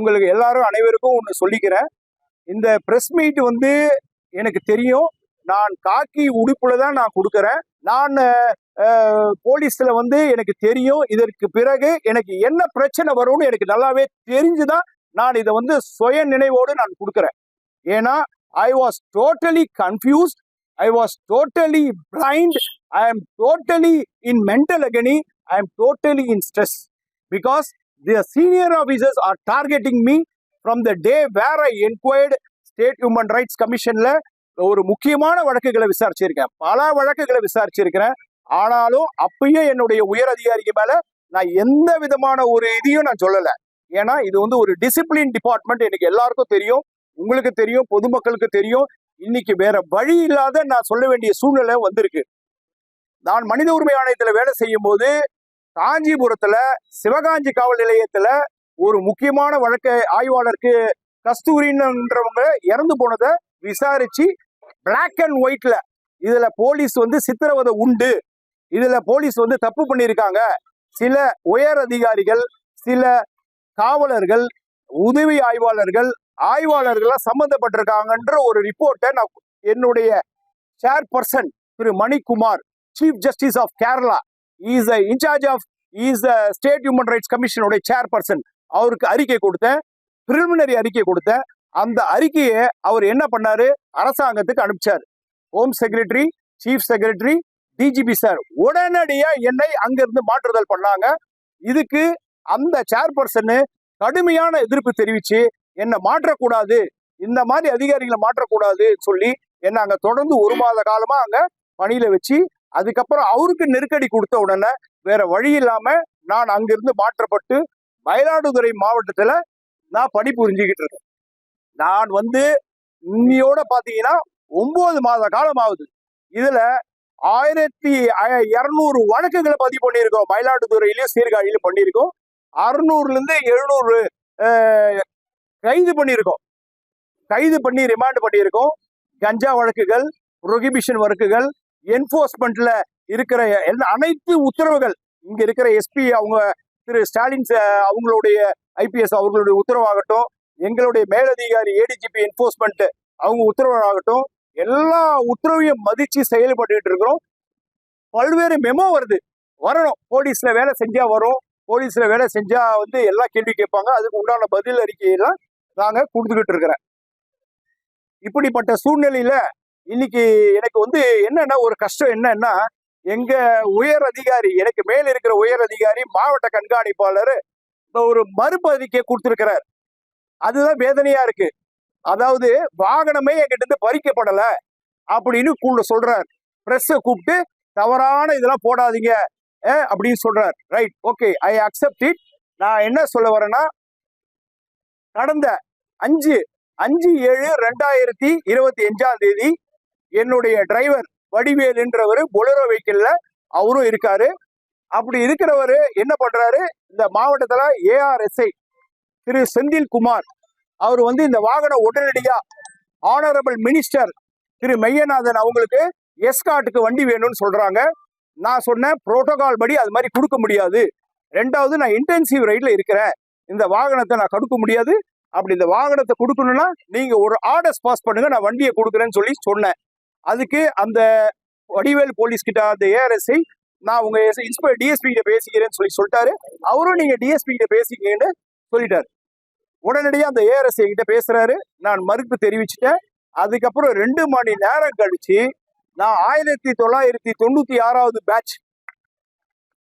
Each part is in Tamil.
உங்களுக்கு எல்லாரும் அனைவருக்கும் ஒன்று சொல்லிக்கிறேன். இந்த ப்ரெஸ் மீட் வந்து எனக்கு தெரியும். நான் காக்கி உடுப்புல தான் நான் கொடுக்குறேன். நான் போலீஸில் போலீஸ்ல வந்து எனக்கு தெரியும். இதற்கு பிறகு எனக்கு என்ன பிரச்சனை வரும்னு எனக்கு நல்லாவே தெரிஞ்சுதான் நான் இதை வந்து சுய நினைவோடு நான் கொடுக்குறேன். ஏன்னா I was totally confused I was totally blind I am totally in mental agony I am totally in stress because the senior officers are targeting me from the day where I enquired state human rights கமிஷன்ல ஒரு முக்கியமான வழக்குகளை விசாரிச்சிருக்கேன். பல வழக்குகளை விசாரிச்சிருக்கிறேன். ஆனாலும் அப்பயும் என்னுடைய உயர் அதிகாரிக்கு மேல நான் எந்த விதமான ஒரு இதையும் நான் சொல்லலை. ஏன்னா இது வந்து ஒரு டிசிப்ளின் டிபார்ட்மெண்ட் எனக்கு எல்லாருக்கும் தெரியும். உங்களுக்கு தெரியும் பொதுமக்களுக்கு தெரியும். இன்னைக்கு வேற வழி இல்லாத நான் சொல்ல வேண்டிய சூழ்நிலை வந்திருக்கு. நான் மனித உரிமை ஆணையத்தில் வேலை செய்யும் போது காஞ்சிபுரத்துல சிவகாஞ்சி காவல் நிலையத்துல ஒரு முக்கியமான வழக்கு ஆய்வாளருக்கு கஸ்தூரின்றவங்க இறந்து போனதை விசாரிச்சு பிளாக் அண்ட் ஒயிட்ல இதுல போலீஸ் வந்து சித்திரவதை உண்டு. இதுல போலீஸ் வந்து தப்பு பண்ணியிருக்காங்க. சில உயர் அதிகாரிகள் சில காவலர்கள் உதவி ஆய்வாளர்கள் ஆய்வாளர்கள்லாம் சம்பந்தப்பட்டிருக்காங்கன்ற ஒரு ரிப்போர்ட்டை நான் என்னுடைய chairperson Thiru Manikumar chief justice of Kerala is in charge of is state human rights கமிஷனுடைய chair person அவருக்கு அறிக்கை கொடுத்தேன் பிரிலிமினரி அறிக்கை கொடுத்தேன். அந்த அறிக்கையை அவர் என்ன பண்ணாரு? அரசாங்கத்துக்கு அனுப்பிச்சார். Home secretary chief secretary DGP sir உடனடியாக என்னை அங்கிருந்து மாற்றுதல் பண்ணாங்க. இதுக்கு அந்த சேர்பர்சனு கடுமையான எதிர்ப்பு தெரிவித்து என்னை மாற்றக்கூடாது. இந்த மாதிரி அதிகாரிகளை மாற்றக்கூடாது சொல்லி என்னை அங்கே தொடர்ந்து ஒரு மாத காலமாக அங்கே பணியில் வச்சு அதுக்கப்புறம் அவருக்கு நெருக்கடி கொடுத்த உடனே வேற வழி இல்லாம நான் அங்கிருந்து மாற்றப்பட்டு மயிலாடுதுறை மாவட்டத்துல நான் பணி புரிஞ்சுக்கிட்டு இருக்கேன். நான் வந்து இன்னியோட பாத்தீங்கன்னா ஒன்பது மாத காலம் ஆகுது இதுல ஆயிரத்தி இருநூறு வழக்குகளை பதிவு பண்ணியிருக்கோம். மயிலாடுதுறையிலயும் சீர்காழியிலும் பண்ணியிருக்கோம். அறுநூறுல இருந்து எழுநூறு கைது பண்ணியிருக்கோம். கைது பண்ணி ரிமாண்ட் பண்ணியிருக்கோம். கஞ்சா வழக்குகள் ப்ரொஹிபிஷன் வழக்குகள் என்போர்ஸ்மெண்ட்ல இருக்கிற எல்லா அனைத்து உத்தரவுகள் இங்க இருக்கிற எஸ்பி அவங்க திரு ஸ்டாலின் அவங்களுடைய ஐபிஎஸ் அவர்களுடைய உத்தரவாகட்டும் எங்களுடைய மேலதிகாரி ஏடிஜிபி என்போர்ஸ்மெண்ட் அவங்க உத்தரவாகட்டும் எல்லா உத்தரவையும் மதிச்சு செயல்பட்டுக்கிட்டு இருக்கிறோம். பல்வேறு மெமோ வருது. வரணும். போலீஸ்ல வேலை செஞ்சா வரும். போலீஸ்ல வேலை செஞ்சா வந்து எல்லா கேள்வி கேட்பாங்க. அதுக்கு உண்டான பதில் அறிக்கையெல்லாம் நாங்க கொடுத்துக்கிட்டு இருக்கிறேன் இப்படிப்பட்ட சூழ்நிலையில இன்னைக்கு எனக்கு வந்து என்னன்னா ஒரு கஷ்டம் என்னன்னா எங்க உயர் அதிகாரி எனக்கு மேல இருக்கிற உயர் அதிகாரி மாவட்ட கண்காணிப்பாளர் இந்த ஒரு மறுபதிக்கை கொடுத்துருக்கிறார். அதுதான் வேதனையா இருக்கு. அதாவது வாகனமே என்கிட்ட இருந்து பறிக்கப்படல அப்படின்னு கூட சொல்றார். பிரஸ்ஸை கூப்பிட்டு தவறான இதெல்லாம் போடாதீங்க அஹ், அப்படின்னு சொல்றார். Right okay I accept it நான் என்ன சொல்ல வரேன்னா கடந்த அஞ்சு அஞ்சு ஏழு ரெண்டாயிரத்தி இருபத்தி அஞ்சாம் தேதி என்னுடைய டிரைவர் வடிவேலுன்றவர் பொலரோ வெஹிக்கிள்ல அவரும் இருக்காரு. அப்படி இருக்கிறவர் என்ன பண்றாரு? இந்த மாவட்டத்தில் ஏஆர்எஸ்ஐ திரு செந்தில் குமார் அவர் வந்து இந்த வாகனம் உடனடியாக ஆனரபிள் மினிஸ்டர் திரு மெய்யநாதன் அவங்களுக்கு எஸ்காட்டுக்கு வண்டி வேணும்னு சொல்றாங்க. நான் சொன்னேன் புரோட்டோகால் படி அது மாதிரி கொடுக்க முடியாது. ரெண்டாவது நான் இன்டென்சிவ் ரைட்ல இருக்கிறேன். இந்த வாகனத்தை நான் கொடுக்க முடியாது. அப்படி இந்த வாகனத்தை கொடுக்கணும்னா நீங்க ஒரு ஆர்டர்ஸ் பாஸ் பண்ணுங்க நான் வண்டியை கொடுக்குறேன்னு சொல்லி சொன்னேன். அதுக்கு அந்த வடிவேல் போலீஸ் கிட்ட அந்த ஏஆர்எஸ்ஐ நான் உங்க இன்ஸ்பெக்டர் டிஎஸ்பி கிட்ட பேசிக்கிறேன்னு சொல்லி சொல்லிட்டாரு. அவரும் நீங்க டிஎஸ்பி கிட்ட பேசிக்கங்கன்னு சொல்லிட்டாரு. உடனடியாக அந்த ஏஆர்எஸ்ஐ கிட்ட பேசுறாரு. நான் மறுப்பு தெரிவிச்சுட்டேன். அதுக்கப்புறம் ரெண்டு மணி நேரம் கழிச்சு நான் ஆயிரத்தி தொள்ளாயிரத்தி தொண்ணூத்தி ஆறாவது பேட்ச்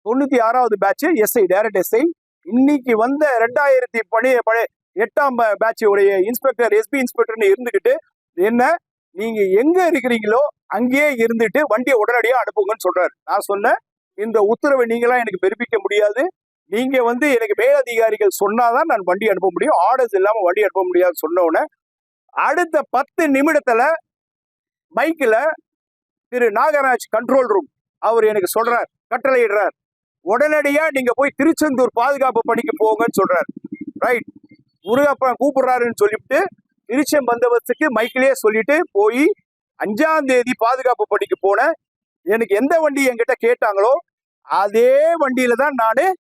தொண்ணூத்தி ஆறாவது பேட்ச் எஸ்ஐ டைரக்ட் எஸ்ஐ இன்னைக்கு வந்த ரெண்டாயிரத்தி பழைய பழைய எட்டாம் பேட்ச் உடைய இன்ஸ்பெக்டர் எஸ்பி இன்ஸ்பெக்டர்னு இருந்துகிட்டு என்ன நீங்க எங்க இருக்கிறீங்களோ அங்கேயே இருந்துட்டு வண்டியை உடனடியாக அனுப்புங்கன்னு சொல்றாரு. நான் சொன்னேன் இந்த உத்தரவை நீங்களாம் எனக்கு பெருப்பிக்க முடியாது. நீங்க வந்து எனக்கு மேலதிகாரிகள் சொன்னாதான் நான் வண்டி அனுப்ப முடியும். ஆர்டர்ஸ் இல்லாம வண்டி அனுப்ப முடியாது சொன்ன அடுத்த பத்து நிமிடத்துல மைக்கில் திரு நாகராஜ் கண்ட்ரோல் ரூம் அவர் எனக்கு சொல்றார் கட்டளையிடுறார். உடனடியா நீங்க போய் திருச்செந்தூர் பாதுகாப்பு பணிக்கு போங்கன்னு சொல்றார். ரைட் முருகப்பன் கூப்பிடுறாருன்னு சொல்லிவிட்டு திருச்செம் பந்தவத்துக்கு மைக்கிலேயே சொல்லிட்டு போய் அஞ்சாம் தேதி பாதுகாப்பு பணிக்கு போனேன் எனக்கு எந்த வண்டி என்கிட்ட கேட்டாங்களோ அதே வண்டியில தான் நான்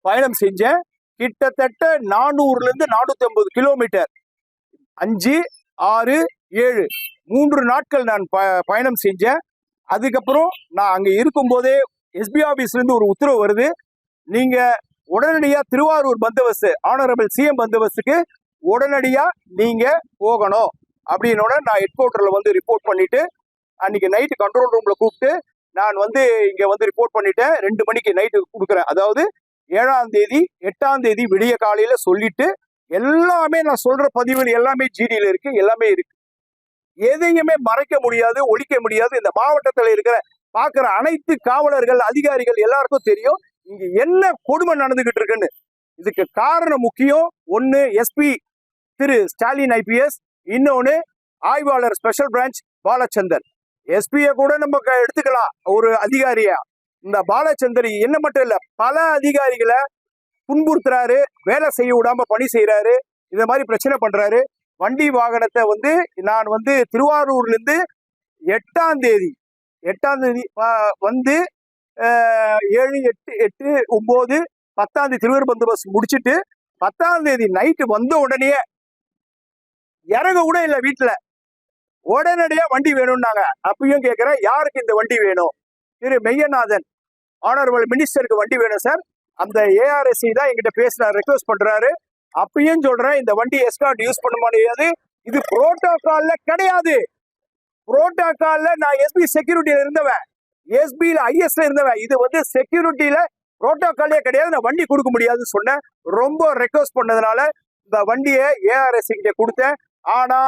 பயணம் செஞ்சேன். கிட்டத்தட்ட நானூறுலேருந்து நானூற்றி ஐம்பது கிலோமீட்டர். அஞ்சு ஆறு ஏழு மூன்று நாட்கள் நான் ப- பயணம் செஞ்சேன். அதுக்கப்புறம் நான் அங்கே இருக்கும்போதே எஸ்பி ஆஃபீஸ்லேருந்து ஒரு உத்தரவு வருது. நீங்கள் உடனடியாக திருவாரூர் பந்தோபஸ்து ஆனரபிள் சிஎம் பந்தோபஸ்துக்கு உடனடியாக நீங்கள் போகணும். அப்படின்னோட நான் ஹெட் வந்து ரிப்போர்ட் பண்ணிவிட்டு அன்னைக்கு நைட்டு கண்ட்ரோல் ரூமில் கூப்பிட்டு நான் வந்து இங்கே வந்து ரிப்போர்ட் பண்ணிட்டேன். ரெண்டு மணிக்கு நைட்டு கொடுக்குறேன். அதாவது ஏழாம் தேதி எட்டாம் தேதி விடிய காலையில் சொல்லிட்டு எல்லாமே நான் சொல்கிற பதிவுகள் எல்லாமே ஜிடியில் இருக்குது எல்லாமே இருக்குது எதையுமே மறைக்க முடியாது ஒழிக்க முடியாது. இந்த மாவட்டத்தில் இருக்கிற பார்க்குற அனைத்து காவலர்கள் அதிகாரிகள் எல்லாருக்கும் தெரியும் இங்கே என்ன கொடுமை நடந்துக்கிட்டு இருக்குன்னு. இதுக்கு காரணம் முக்கியம். ஒன்று எஸ்பி திரு ஸ்டாலின் ஐபிஎஸ் இன்னொன்று ஆய்வாளர் ஸ்பெஷல் பிரான்ச் பாலச்சந்தர். எஸ்பியை கூட நம்ம எடுத்துக்கலாம். ஒரு அதிகாரியா. இந்த பாலச்சந்தர் என்ன மட்டும் இல்லை பல அதிகாரிகளை புண்புறுத்துறாரு வேலை செய்ய விடாம பணி செய்யறாரு இந்த மாதிரி பிரச்சனை பண்றாரு. வண்டி வாகனத்தை வந்து நான் வந்து திருவாரூர்லேருந்து எட்டாம் தேதி எட்டாம் தேதி வந்து ஏழு எட்டு எட்டு ஒம்பது பத்தாம் தேதி திருவாரூர் பந்தோபஸ்து முடிச்சுட்டு பத்தாம் தேதி நைட்டு வந்த உடனே இறங்க கூட இல்லை வீட்டில் உடனடியாக வண்டி வேணும்னாங்க. அப்பயும் கேட்குறேன் யாருக்கு இந்த வண்டி வேணும்? திரு மெய்யநாதன் ஆனரபிள் மினிஸ்டருக்கு வண்டி வேணும் சார் அந்த ஏஆர்எஸ்சி தான் எங்கிட்ட பேசுறாரு ரெக்வஸ்ட் பண்ணுறாரு அப்பயும் சொல்கிறேன் இந்த வண்டி எஸ்கார்ட் யூஸ் பண்ண முடியாது. இது புரோட்டோகால்ல கிடையாது. புரோட்டோகால்ல நான் எஸ்பி செக்யூரிட்டியில இருந்தவன். எஸ்பியில ஐஎஸ்ல இருந்தவன். இது வந்து செக்யூரிட்டியில புரோட்டோகாலே கிடையாது. நான் வண்டி கொடுக்க முடியாதுன்னு சொன்னேன். ரொம்ப ரெக்வஸ்ட் பண்ணதுனால இந்த வண்டியை ஏஆர்எஸ் கிட்ட கொடுத்தேன். ஆனா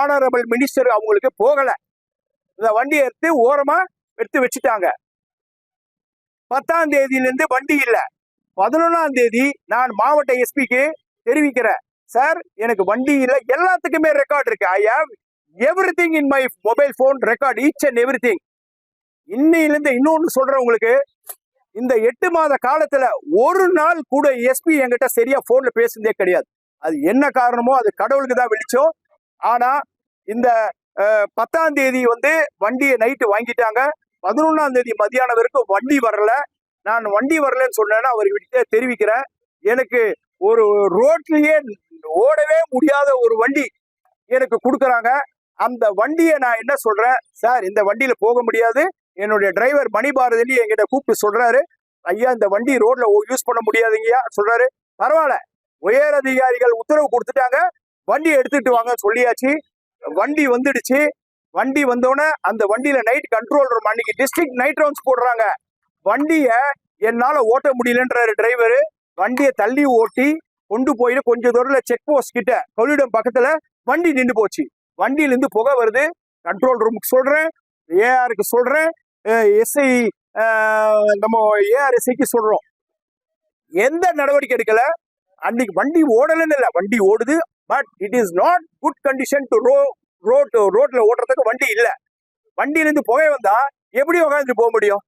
ஆனரபிள் மினிஸ்டர் அவங்களுக்கு போகல. இந்த வண்டியை எடுத்து ஓரமா எடுத்து வச்சுட்டாங்க. பத்தாம் தேதியிலிருந்து வண்டி இல்லை. பதினொன்னாம் தேதி நான் மாவட்ட எஸ்பிக்கு தெரிவிக்கிறேன். சார் எனக்கு வண்டி இல்லை. எல்லாத்துக்குமே ரெக்கார்ட் இருக்கு. I have everything in my mobile phone record each and everything இன்னையில இன்னொன்று இன்னொன்னு சொல்றேன் உங்களுக்கு. இந்த எட்டு மாத காலத்துல ஒரு நாள் கூட எஸ்பி என்கிட்ட சரியா போன்ல பேசுனதே கிடையாது. அது என்ன காரணமோ அது கடவுளுக்கு தான் வெளிச்சோம். ஆனா இந்த பத்தாம் தேதி வந்து வண்டியை நைட்டு வாங்கிட்டாங்க. பதினொன்னாம் தேதி மதியானம் வரைக்கும் வண்டி வரல. நான் வண்டி வரலன்னு சொன்னேன்னா அவர்கிட்ட தெரிவிக்கிறேன். எனக்கு ஒரு ரோட்லயே ஓடவே முடியாத ஒரு வண்டி எனக்கு கொடுக்குறாங்க. அந்த வண்டியை நான் என்ன சொல்றேன்? சார் இந்த வண்டியில போக முடியாது. என்னுடைய டிரைவர் மணி பாரதி என்கிட்ட கூப்பிட்டு சொல்றாரு. ஐயா இந்த வண்டி ரோட்ல யூஸ் பண்ண முடியாதுங்கய்யா சொல்றாரு. பரவாயில்ல. உயர் அதிகாரிகள் உத்தரவு கொடுத்துட்டாங்க. வண்டியை எடுத்துட்டு வாங்க சொல்லியாச்சு. வண்டி வந்துடுச்சு. வண்டி வந்தோடனே அந்த வண்டியில நைட் கண்ட்ரோல் ரூம் அன்னைக்கு டிஸ்ட்ரிக்ட் நைட் ரவுண்ட்ஸ் போடுறாங்க. வண்டிய என்னால ஓட்ட முடியலன்றாரு டிரைவர் வண்டியை தள்ளி ஓட்டி கொண்டு போயிட்டு கொஞ்ச தூரத்துல செக் போஸ்ட் கிட்ட கொள்ளிடம் பக்கத்துல வண்டி நின்று போச்சு. வண்டியில இருந்து புகை வருது. கண்ட்ரோல் ரூமுக்கு சொல்றேன். ஏஆருக்கு சொல்றேன். எஸ்ஐ நம்ம ஏஆர்எஸ்ஐக்கு சொல்றோம். எந்த நடவடிக்கை எடுக்கல? அன்னைக்கு வண்டி ஓடலன்னு இல்லை. வண்டி ஓடுது. But it is not good condition to row road ரோட்டில் ஓட்டுறதுக்கு வண்டி இல்லை. வண்டியிலேருந்து புகை வந்தால் எப்படி உட்காந்துட்டு போக முடியும்?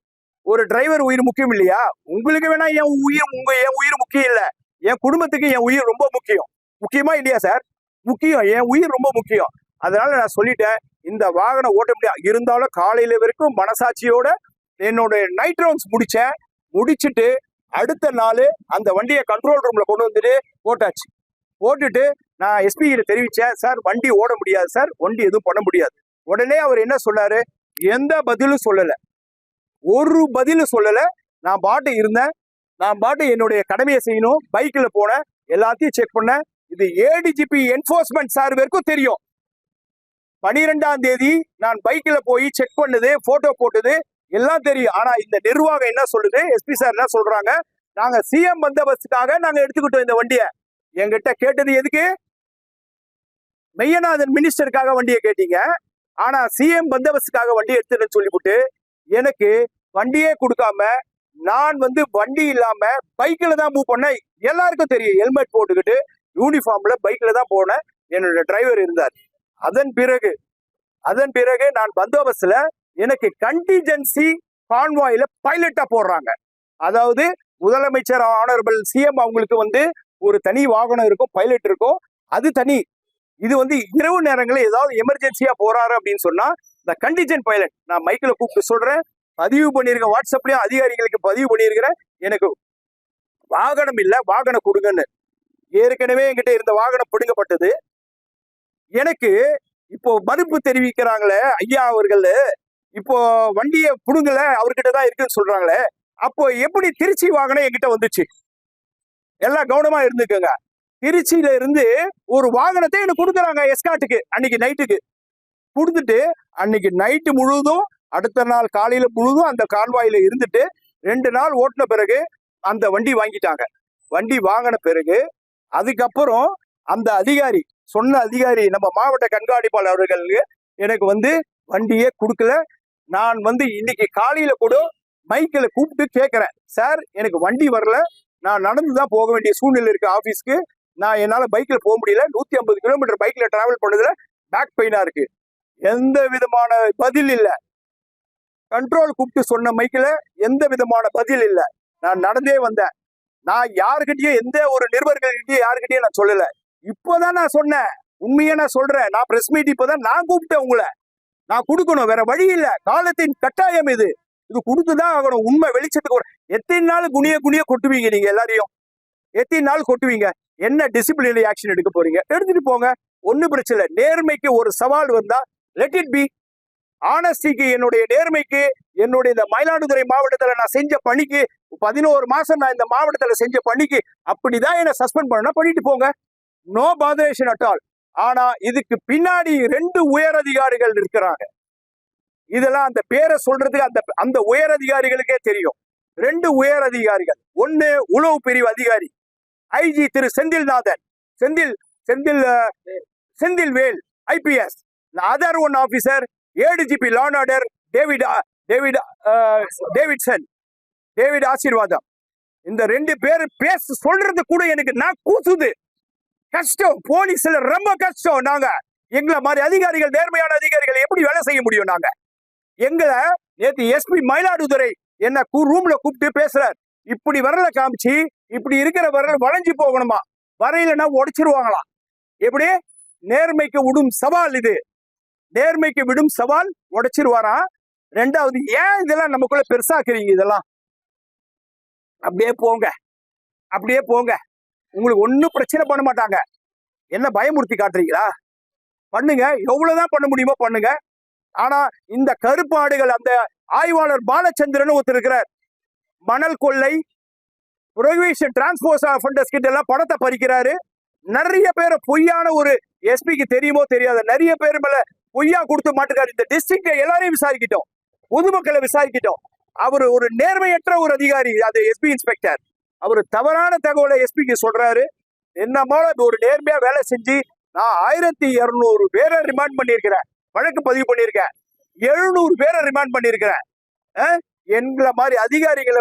ஒரு டிரைவர் உயிர் முக்கியம் இல்லையா? உங்களுக்கு வேணா என் உயிர் உங்க என் உயிர் முக்கியம் இல்லை. என் குடும்பத்துக்கு என் உயிர் ரொம்ப முக்கியம். முக்கியமா இல்லையா சார் முக்கியம் என் உயிர் ரொம்ப முக்கியம். அதனால நான் சொல்லிட்டேன் இந்த வாகனம் ஓட்ட முடியாது. இருந்தாலும் காலையில வரைக்கும் மனசாட்சியோட என்னோட நைட் ரவுண்ட்ஸ் முடிச்சேன். முடிச்சுட்டு அடுத்த நாள் அந்த வண்டியை கண்ட்ரோல் ரூம்ல கொண்டு வந்துட்டு போட்டாச்சு போட்டுட்டு நான் எஸ்பிகிட்ட தெரிவிச்சேன் சார் வண்டி ஓட முடியாது சார் வண்டி எதுவும் பண்ண முடியாது. உடனே அவர் என்ன சொன்னாரு? எந்த பதிலும் சொல்லலை. ஒரு பதிலும் சொல்லலை. நான் பாட்டு இருந்தேன். நான் பாட்டு என்னுடைய கடமையை செய்யணும். பைக்கில் போனேன். எல்லாத்தையும் செக் பண்ணேன். இது ஏடிஜிபி என்ஃபோர்ஸ்மெண்ட் சார் வரைக்கும் தெரியும். பனிரெண்டாம் தேதி நான் பைக்கில் போய் செக் பண்ணுது போட்டோ போட்டது எல்லாம் தெரியும். ஆனால் இந்த நிர்வாகம் என்ன சொல்லுது? எஸ்பி சார் என்ன சொல்கிறாங்க நாங்கள் சிஎம் பந்தோபஸ்துக்காக நாங்கள் எடுத்துக்கிட்டோம் இந்த வண்டியை. எங்கிட்ட கேட்டது எதுக்கு? மெய்யநாதன் மினிஸ்டருக்காக வண்டியை கேட்டீங்க. ஆனா சிஎம் பந்தோபஸ்துக்காக வண்டி எடுத்துன்னு சொல்லிவிட்டு எனக்கு வண்டியே கொடுக்காம நான் வந்து வண்டி இல்லாம பைக்கில் தான் மூவ் பண்ணேன். எல்லாருக்கும் தெரியும் ஹெல்மெட் போட்டுக்கிட்டு யூனிஃபார்ம்ல பைக்கில் தான் போனேன். என்னோட டிரைவர் இருந்தார். அதன் பிறகு அதன் பிறகு நான் பந்தோபஸ்துல எனக்கு கண்டிஜென்சி கான்வாயில பைலட்டா போடுறாங்க. அதாவது முதலமைச்சர் ஆனரபிள் சிஎம் அவங்களுக்கு வந்து ஒரு தனி வாகனம் இருக்கும் பைலட் இருக்கும். அது தனி. இது வந்து இரவு நேரங்களில் ஏதாவது எமர்ஜென்சியா போறாரு அப்படின்னு சொன்னா இந்த கண்டிஜென்ட் பைலட் நான் மைக்கில் கூப்பிட்டு சொல்றேன். பதிவு பண்ணியிருக்கேன் வாட்ஸ்அப்லயும் அதிகாரிகளுக்கு பதிவு பண்ணியிருக்கிறேன் எனக்கு வாகனம் இல்லை வாகனம் கொடுங்கன்னு. ஏற்கனவே என்கிட்ட இருந்த வாகனம் பிடுங்கப்பட்டது. எனக்கு இப்போ மறுப்பு தெரிவிக்கிறாங்களே ஐயா அவர்கள். இப்போ வண்டியை புடுங்கல அவர்கிட்ட தான் இருக்குன்னு சொல்றாங்களே. அப்போ எப்படி திருச்சி வாகனம் என்கிட்ட வந்துச்சு? எல்லாம் கவனமா இருந்துக்கோங்க. திருச்சியில இருந்து ஒரு வாகனத்தை எனக்கு கொடுக்குறாங்க எஸ்காட்டுக்கு அன்னைக்கு நைட்டுக்கு கொடுத்துட்டு அன்னைக்கு நைட்டு முழுதும் அடுத்த நாள் காலையில முழுதும் அந்த கால்வாயில இருந்துட்டு ரெண்டு நாள் ஓட்டின பிறகு அந்த வண்டி வாங்கிட்டாங்க. வண்டி வாங்கின பிறகு அதுக்கப்புறம் அந்த அதிகாரி சொன்ன அதிகாரி நம்ம மாவட்ட கண்காணிப்பாளர் அவர்களுக்கு எனக்கு வந்து வண்டியே கொடுக்கல. நான் வந்து இன்னைக்கு காலையில கூட மைக்கில் கூப்பிட்டு கேட்குறேன் சார் எனக்கு வண்டி வரல. நான் நடந்து தான் போக வேண்டிய சூழ்நிலை இருக்கு ஆபீஸ்க்கு நான் என்னால் பைக்கில் போக முடியல. நூற்றி ஐம்பது கிலோமீட்டர் பைக்கில் ட்ராவல் பண்ணதில் பேக் பெயினாக இருக்கு. எந்த விதமான பதில் இல்லை. கண்ட்ரோல் கூப்பிட்டு சொன்ன மைக்கில் எந்த விதமான பதில் இல்லை. நான் நடந்தே வந்தேன். நான் யாருக்கிட்டேயும் எந்த ஒரு நிருபர்கள்கிட்டயும் யாருக்கிட்டயும் நான் சொல்லலை. இப்போதான் நான் சொன்னேன். உண்மையை நான் சொல்கிறேன் நான் ப்ரெஸ் மீட் இப்போதான் நான் கூப்பிட்டேன் உங்களை. நான் கொடுக்கணும். வேற வழி இல்ல. காலத்தின் கட்டாயம் இது. இது கொடுத்துதான் ஆகணும். உண்மை வெளிச்சத்துக்கு வரும். எத்தனை நாள் குனிய குனிய கொட்டுவீங்க நீங்க எல்லாரையும்? எத்தனை நாள் கொட்டுவீங்க? என்ன டிசிப்ளினரி ஆக்ஷன் எடுக்க போறீங்க? எடுத்துட்டு போங்க. ஒண்ணும் பிரச்சனை இல்லை. நேர்மைக்கு ஒரு சவால் வந்தா லெட் இட் பி ஆனஸ்டிக்கு என்னுடைய நேர்மைக்கு என்னுடைய இந்த மயிலாடுதுறை மாவட்டத்துல நான் செஞ்ச பணிக்கு பதினோரு மாசம் நான் இந்த மாவட்டத்துல செஞ்ச பணிக்கு அப்படிதான் என்ன சஸ்பெண்ட் பண்ணா பண்ணிட்டு போங்க. நோ பாதரேஷன் அட் ஆல் ஆனா இதுக்கு பின்னாடி ரெண்டு உயர் அதிகாரிகள் இருக்கிறாங்க. இதெல்லாம் அந்த பேரை சொல்றதுக்கு அந்த அந்த உயர் அதிகாரிகளுக்கே தெரியும். ரெண்டு உயர் அதிகாரிகள். ஒன்னு உளவு பிரிவு அதிகாரி. IG Thiru Senthilnathan. Senthil Senthil Senthil Vel IPS other one officer ADGP law and order David David Davidson. David Asirvatham. இந்த ரெண்டு பேர் பேச சொல்றது கூட எனக்கு நான் கூசுது. கஷ்டம். போலீஸ்ல ரொம்ப கஷ்டம் நாங்க. எங்களை மாதிரி அதிகாரிகள் நேர்மையான அதிகாரிகள் எப்படி வேலை செய்ய முடியும் நாங்க? எங்களை நேற்று எஸ்பி மயிலாடுதுறை என்ன ரூம்ல கூப்பிட்டு பேசுறார். இப்படி வரல காமிச்சு இப்படி இருக்கிற வரையில் வளைஞ்சு போகணுமா? வரையிலன்னா உடைச்சிருவாங்களாம் எப்படி? நேர்மைக்கு விடும் சவால் இது. நேர்மைக்கு விடும் சவால் உடைச்சிருவாராம் ரெண்டாவது ஏன் இதெல்லாம் நமக்குள்ள பெருசாக்குறீங்க இதெல்லாம்? அப்படியே போங்க. அப்படியே போங்க. உங்களுக்கு ஒன்றும் பிரச்சனை பண்ண மாட்டாங்க. என்ன பயமுறுத்தி காட்டுறீங்களா? பண்ணுங்க. எவ்வளவுதான் பண்ண முடியுமோ பண்ணுங்க. ஆனா இந்த கருப்பாடுகள் அந்த ஆய்வாளர் பாலச்சந்திரன் ஒருத்தர் இருக்கிறார். மணல் கொள்ளை புரோகிவேஷன் டிரான்ஸ்போஸ் ஃபண்டஸ் கிட்ட எல்லாம் பணத்தை பறிக்கிறாரு. நிறைய பேரை பொய்யான ஒரு எஸ்பிக்கு தெரியுமோ தெரியாத நிறைய பேர் மேல பொய்யா கொடுத்து மாட்டுக்காரு. இந்த டிஸ்ட்ரிக்ட எல்லாரையும் விசாரிக்கிட்டோம். பொதுமக்களை விசாரிக்கிட்டோம். அவர் ஒரு நேர்மையற்ற ஒரு அதிகாரி அது எஸ்பி இன்ஸ்பெக்டர் அவர் தவறான தகவலை எஸ்பிக்கு சொல்றாரு. என்னமோ ஒரு நேர்மையா வேலை செஞ்சு நான் ஆயிரத்தி இருநூறு பேரை ரிமாண்ட் பண்ணியிருக்கிறேன். வழக்கு பதிவு பண்ணியிருக்கேன். எழுநூறு பேரை ரிமாண்ட் பண்ணியிருக்கிறேன். எங்களை மாதிரி அதிகாரிகளை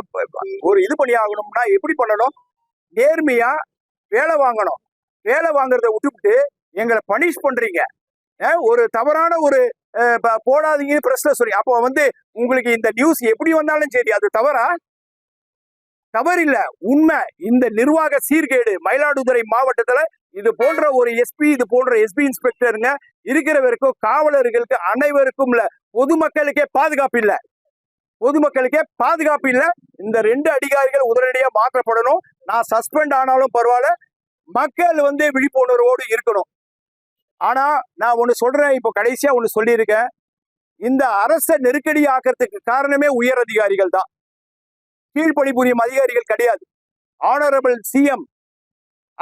ஒரு இது பண்ணி ஆகணும்னா எப்படி பண்ணணும்? நேர்மையா வேலை வாங்கணும். வேலை வாங்குறத விட்டுவிட்டு எங்களை பனிஷ் பண்றீங்க. ஒரு தவறான ஒரு அஹ், போடாதீங்கன்னு பிரஸ்ல சொல்லி. அப்போ வந்து உங்களுக்கு இந்த நியூஸ் எப்படி வந்தாலும் சரி அது தவறா? தவறில்ல. உண்மை. இந்த நிர்வாக சீர்கேடு மயிலாடுதுறை மாவட்டத்துல இது போன்ற ஒரு எஸ்பி இது போன்ற எஸ்பி இன்ஸ்பெக்டருங்க இருக்கிற வரைக்கும் காவலர்களுக்கு அனைவருக்கும் இல்ல பொதுமக்களுக்கே பாதுகாப்பு இல்ல. பொதுமக்களுக்கே பாதுகாப்பு இல்லை. இந்த ரெண்டு அதிகாரிகள் உடனடியாக மாற்றப்படணும். நான் சஸ்பெண்ட் ஆனாலும் பரவாயில்ல. மக்கள் வந்து விழிப்புணர்வோடு இருக்கணும். ஆனா நான் ஒன்று சொல்றேன். இப்போ கடைசியா ஒன்று சொல்லியிருக்கேன். இந்த அரசை நெருக்கடி ஆக்கிறதுக்கு காரணமே உயர் அதிகாரிகள் தான். கீழ்ப்பணிபுரியும் அதிகாரிகள் கிடையாது. ஆனரபிள் சிஎம்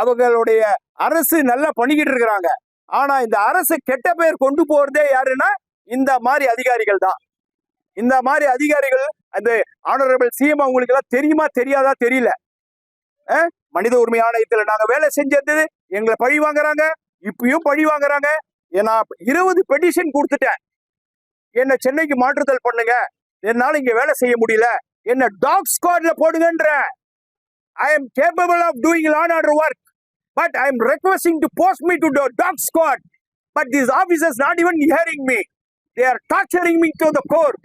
அவங்களுடைய அரசு நல்லா பண்ணிக்கிட்டு இருக்கிறாங்க. ஆனா இந்த அரசு கெட்ட பேர் கொண்டு போறதே யாருன்னா இந்த மாதிரி அதிகாரிகள் தான். இந்த மாதிரி அதிகாரிகள் அந்த ஆனரபிள் சிஎம் அவங்களுக்கு எல்லாம் தெரியுமா தெரியாதா? தெரியல. மனித உரிமை ஆணையத்தில் நாங்கள் வேலை செஞ்சது எங்களை பழி வாங்குறாங்க இப்பயும் பழி வாங்குறாங்க. நான் இருபது பெட்டிஷன் கொடுத்துட்டேன். என்ன சென்னைக்கு மாற்றுதல் பண்ணுங்க. என்னால இங்க வேலை செய்ய முடியல. என்ன டாக் ஸ்குவாட்ல போடுங்கன்ற. I am capable of doing law and order work but I am requesting to post me to dog squad but this officers not even hearing me they are torturing me to the court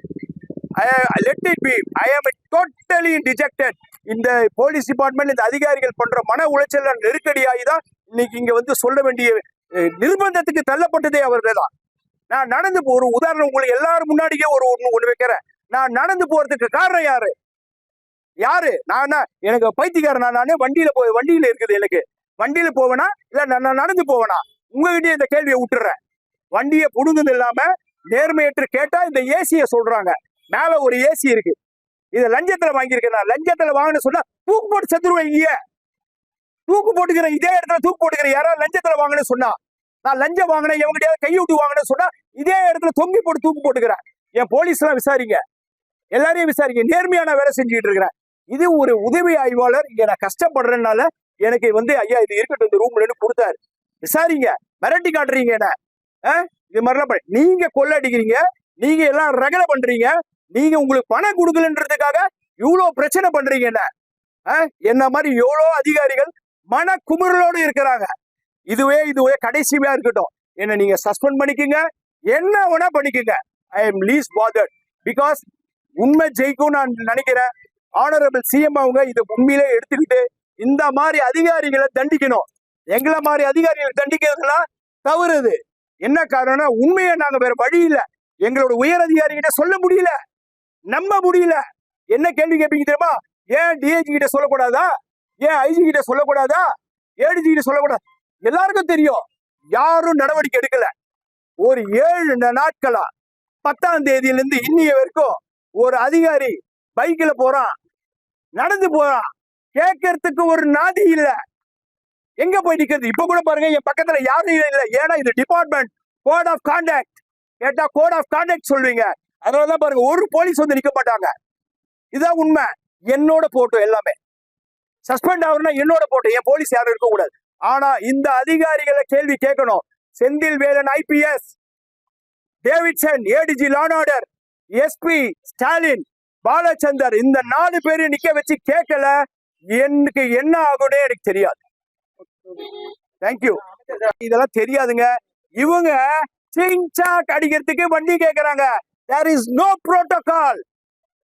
let it be I am totally dejected இந்த போலீஸ் டிபார்ட்மெண்ட் இந்த அதிகாரிகள் பண்ற மன உளைச்சல் நெருக்கடியாகி தான் இன்னைக்கு இங்க வந்து சொல்ல வேண்டிய நிர்பந்தத்துக்கு தள்ளப்பட்டதே அவர்கள் தான் நான் நடந்து ஒரு உதாரணம் உங்களுக்கு எல்லாரும் முன்னாடியே ஒரு ஒன்று ஒன்று வைக்கிறேன். நான் நடந்து போறதுக்கு காரணம் யாரு? யாரு? நான்? எனக்கு எனக்கு பைத்தியக்காரனா நானே? வண்டியில போய் வண்டியில இருக்குது எனக்கு. வண்டியில போவேனா? இல்ல நான் நடந்து போவேனா? உங்ககிட்டயே இந்த கேள்வியை விட்டுறேன். வண்டியை புடுங்குது இல்லாம நேர்மையற்று கேட்டா இந்த ஏசியை சொல்றாங்க. மேல ஒரு ஏசி இருக்கு. இதை லஞ்சத்துல வாங்கியிருக்கேன் நான். லஞ்சத்துல வாங்கினு சொன்னா தூக்கு போட்டு செத்துருவேன் இங்கே தூக்கு போட்டுக்கிறேன் இதே இடத்துல தூக்கு போட்டுக்கிறேன் யாராவது லஞ்சத்துல வாங்கினு சொன்னா நான் லஞ்சம் வாங்கினேன் எவங்கிட்டயாவது கை விட்டு வாங்கினேன்னு சொன்னா இதே இடத்துல தொங்கி போட்டு தூக்கு போட்டுக்கிறேன். என் போலீஸ் எல்லாம் விசாரிங்க. எல்லாரையும் விசாரிங்க. நேர்மையான வேலை செஞ்சுட்டு இருக்கிறேன். இது ஒரு உதவி ஆய்வாளர். இங்க நான் கஷ்டப்படுறதுனால எனக்கு வந்து ஐயா இது இருக்கட்டும் இந்த ரூம்லன்னு கொடுத்தாரு. விசாரிங்க. மிரட்டி காட்டுறீங்க என்ன. இது மாதிரிலாம் நீங்க கொள்ளடிக்கிறீங்க நீங்க எல்லாம் ரகலை பண்றீங்க. நீங்க உங்களுக்கு பணம் கொடுக்கலன்றதுக்காக இவ்வளோ பிரச்சனை பண்றீங்க என்ன? ஆ? என்ன மாதிரி எவ்வளோ அதிகாரிகள் மன குமுறலோடு இருக்கிறாங்க. இதுவே இதுவே கடைசியா இருக்கட்டும். என்ன நீங்க சஸ்பெண்ட் பண்ணிக்கோங்க. என்ன வேணா பண்ணிக்கோங்க. I am least bothered because உண்மை ஜெயிக்கும் நான் நினைக்கிறேன். ஆனரபிள் சிஎம் அவங்க இதை உண்மையிலே எடுத்துக்கிட்டு இந்த மாதிரி அதிகாரிகளை தண்டிக்கணும். எங்களை மாதிரி அதிகாரிகளை தண்டிக்கிறதுலாம் தவறு இது. என்ன காரணம்னா உண்மையை நாங்கள் வேற வழி இல்லை. எங்களோட உயர் அதிகாரிகிட்ட சொல்ல முடியல. நம்ப முடியல. என்ன கேள்வி கேட்பீங்க தெரியுமா? ஏன் டிஐஜி கிட்ட சொல்லக்கூடாதா? ஏன் ஐஜி கிட்ட சொல்லக்கூடாதா? ஏடிஜி கிட்ட சொல்லக்கூடாது? எல்லாருக்கும் தெரியும். யாரும் நடவடிக்கை எடுக்கல. ஒரு ஏழு ந- நாட்களா பத்தாம் தேதியிலிருந்து இன்னைய வரைக்கும் ஒரு அதிகாரி பைக்கில் போறான். நடந்து போறான். கேட்கறதுக்கு ஒரு நாதி இல்லை. எங்க போய் நிக்கிறது? இப்ப கூட பாருங்க என் பக்கத்துல யாரும் இல்லை. ஏன்னா இது டிபார்ட்மெண்ட் கோட் ஆஃப் கான்டாக்ட் கேட்டா கோட் ஆஃப் கான்டாக்ட் சொல்வீங்க அதனாலதான் பாருங்க ஒரு போலீஸ் வந்து நிக்க மாட்டாங்க. இதுதான் உண்மை. என்னோட போட்டோ எல்லாமே. சஸ்பெண்ட் ஆகுறதுனா என்னோட போட்டோ என் போலீஸ் யாரும் இருக்கக்கூடாது ஆனா இந்த அதிகாரிகளை கேள்வி கேட்கணும். Senthil Velan IPS Davidson ADG law and order SP Stalin Balachandar இந்த நாலு பேரையும் நிக்க வச்சு கேட்கல. எனக்கு என்ன ஆகும்னே எனக்கு தெரியாது. தேங்க்யூ இதெல்லாம் தெரியாதுங்க. இவங்க சிங் அடிக்கிறதுக்கு வண்டி கேக்குறாங்க. There is no protocol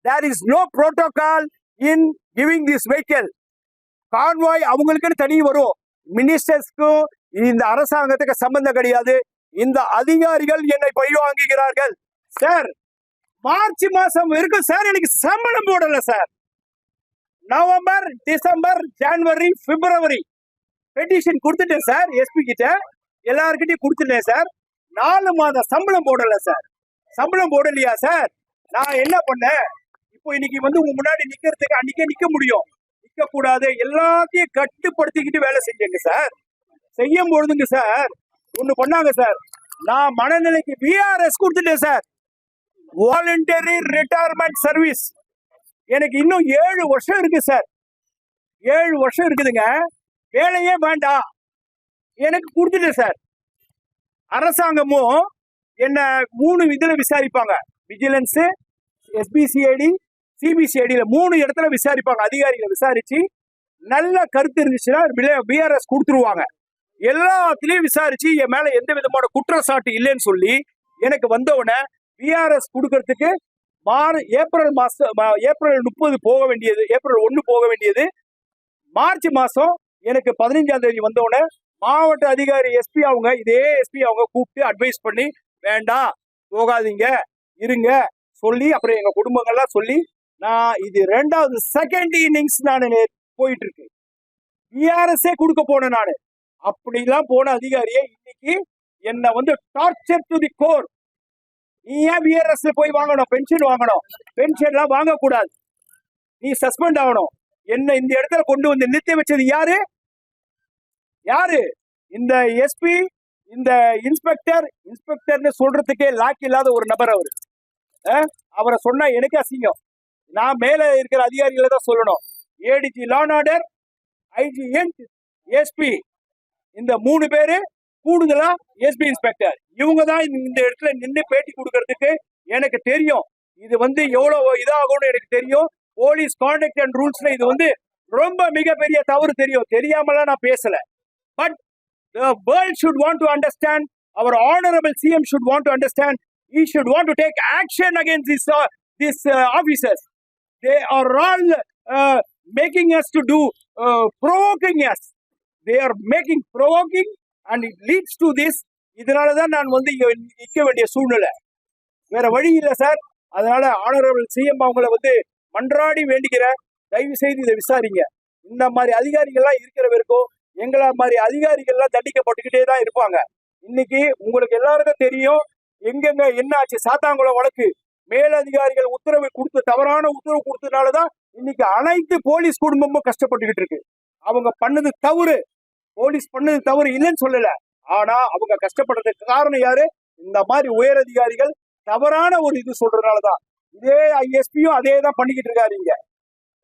there is no protocol in giving this vehicle convoy அவங்களுக்குன்னு தனி வரும். மினிஸ்டர்ஸ்க்கும் இந்த அரசாங்கத்துக்கு சம்பந்தம் கிடையாது. இந்த அதிகாரிகள் என்னை பழி வாங்குகிறார்கள் சார் மார்ச் மாசம் வரைக்கும் சார் எனக்கு சம்பளம் போடல sir November December January February. Petition கொடுத்துட்டேன் சார் எஸ்பி கிட்ட. எல்லாருக்கிட்டையும் கொடுத்துட்டேன் சார் நாலு மாதம் சம்பளம் போடல சார் சம்பளம் போடலையா சார்? நான் என்ன பண்ணேன்? இப்போ இன்னைக்கு வந்து உங்க முன்னாடி நிக்கிறதுக்கு அன்னைக்கே நிக்க முடியும். நிக்க கூடாது எல்லாத்தையும் கட்டுப்படுத்திக்கிட்டு வேலை செஞ்சேங்க சார். செய்யும் பொழுதுங்க சார். ஒண்ணு பண்ணாங்க சார். நான் மனநிலைக்கு பிஆர்எஸ் கொடுத்துட்டேன் சார். வாலண்டரி ரிட்டையர்மெண்ட் சர்வீஸ் எனக்கு இன்னும் ஏழு வருஷம் இருக்கு சார். ஏழு வருஷம் இருக்குதுங்க. வேலையே வேண்டாம். எனக்கு கொடுத்துட்டேன் சார். அரசாங்கமும் என்ன மூணு இதுல விசாரிப்பாங்க. விஜிலன்ஸ் எஸ்பிசிஐடி சிபிசிஐடியில மூணு இடத்துல விசாரிப்பாங்க. அதிகாரிகளை விசாரிச்சு நல்ல கருத்து இருந்துச்சுன்னா பிஆர்எஸ் கொடுத்துருவாங்க. எல்லாத்துலேயும் விசாரிச்சு என் மேல எந்த விதமான குற்றச்சாட்டு இல்லைன்னு சொல்லி எனக்கு வந்தவுடனே பிஆர்எஸ் கொடுக்கறதுக்கு மார் ஏப்ரல் மாசம் ஏப்ரல் முப்பது போக வேண்டியது ஏப்ரல் ஒன்று போக வேண்டியது. மார்ச் மாதம் எனக்கு பதினஞ்சாம் தேதி வந்தவுடனே மாவட்ட அதிகாரி எஸ்பி அவங்க இதே எஸ்பி அவங்க கூப்பிட்டு அட்வைஸ் பண்ணி வேண்டாம் போகாதீங்க இருங்க சொல்லி அப்புறம் எங்க குடும்பங்கள்லாம் சொல்லி நான் இது ரெண்டாவது செகண்ட் இன்னிங்ஸ் நான் போயிட்டு இருக்கு பிஆர்எஸ்ஏ கொடுக்க போனேன் நான். அப்படிலாம் போன அதிகாரியே இன்னைக்கு என்னை வந்து டார்ச்சர் டு தி கோர் நீ ஏன் பிஆர்எஸ் போய் வாங்கணும்? பென்ஷன் வாங்கணும். பென்ஷன்லாம் வாங்கக்கூடாது. நீ சஸ்பெண்ட் ஆகணும். என்ன இந்த இடத்துல கொண்டு வந்து நிறுத்தி வச்சது யாரு? யாரு? இந்த எஸ்பி இந்த இன்ஸ்பெக்டர் இன்ஸ்பெக்டர்னு சொல்றதுக்கே லாக் இல்லாத ஒரு நபர் அவர். அவரை சொன்னா எனக்கு அசிங்கம். நான் மேல இருக்கிற அதிகாரிகளை தான் சொல்லணும். ADG law and order IG SP இந்த மூணு பேரு கூடுதலா எஸ்பி இன்ஸ்பெக்டர் இவங்க தான் இந்த இடத்துல நின்று பேட்டி கொடுக்கறதுக்கு எனக்கு தெரியும். இது வந்து எவ்வளவு இதாகும்னு எனக்கு தெரியும். போலீஸ் கான்டக்ட் அண்ட் ரூல்ஸ்ல இது வந்து ரொம்ப மிகப்பெரிய தவறு தெரியும். தெரியாமலாம் நான் பேசல. But the world should want to understand our honorable cm should want to understand he should want to take action against these uh, these uh, officers they are all uh, making us to do uh, provoking us they are making provoking and it leads to this இதனால தான் நான் வந்து இங்க நிக்க வேண்டிய சூழ்நிலை வேற வழி இல்லை சார் அதனால ஆனரபிள் சிஎம் அவங்கள வந்து மன்றாடி வேண்டிக்கிறேன் தயவு செய்து இதை விசாரிங்க இந்த மாதிரி அதிகாரிகள்லாம் இருக்கிற வரைக்கும் எங்களை மாதிரி அதிகாரிகள்லாம் தண்டிக்கப்பட்டுக்கிட்டே தான் இருப்பாங்க. இன்னைக்கு உங்களுக்கு எல்லாருக்கும் தெரியும் எங்கெங்க என்ன ஆச்சு? சாத்தாங்குளம் வழக்கு. மேலதிகாரிகள் உத்தரவு கொடுத்து தவறான உத்தரவு கொடுத்ததுனாலதான் இன்னைக்கு அனைத்து போலீஸ் குடும்பமும் கஷ்டப்பட்டுக்கிட்டு இருக்கு. அவங்க பண்ணது தவறு. போலீஸ் பண்ணது தவறு இல்லைன்னு சொல்லல. ஆனா அவங்க கஷ்டப்படுறதுக்கு காரணம் யாரு? இந்த மாதிரி உயர் அதிகாரிகள் தவறான ஒரு இது சொல்றதுனாலதான் இதே ஐஎஸ்பியும் அதே தான் பண்ணிக்கிட்டு இருக்காரு இங்க.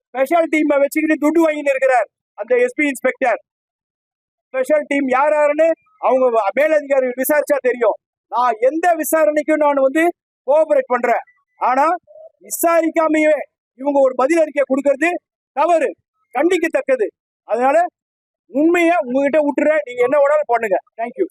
ஸ்பெஷல் டீமை வச்சுக்கிட்டு துட்டு வாங்கின்னு இருக்கிறார் அந்த எஸ்பி இன்ஸ்பெக்டர். ஸ்பெஷல் டீம் யார் யாருன்னு அவங்க மேலதிகாரி விசாரிச்சா தெரியும். நான் எந்த விசாரணைக்கும் நான் வந்து கோஆபரேட் பண்றேன். ஆனா விசாரிக்காமையே இவங்க ஒரு பதில் அறிக்கை கொடுக்கறது தவறு கண்டிக்கத்தக்கது. அதனால உண்மையை உங்ககிட்ட விட்டுறேன் நீங்க என்ன வேணாலும் பண்ணுங்க. தேங்க்யூ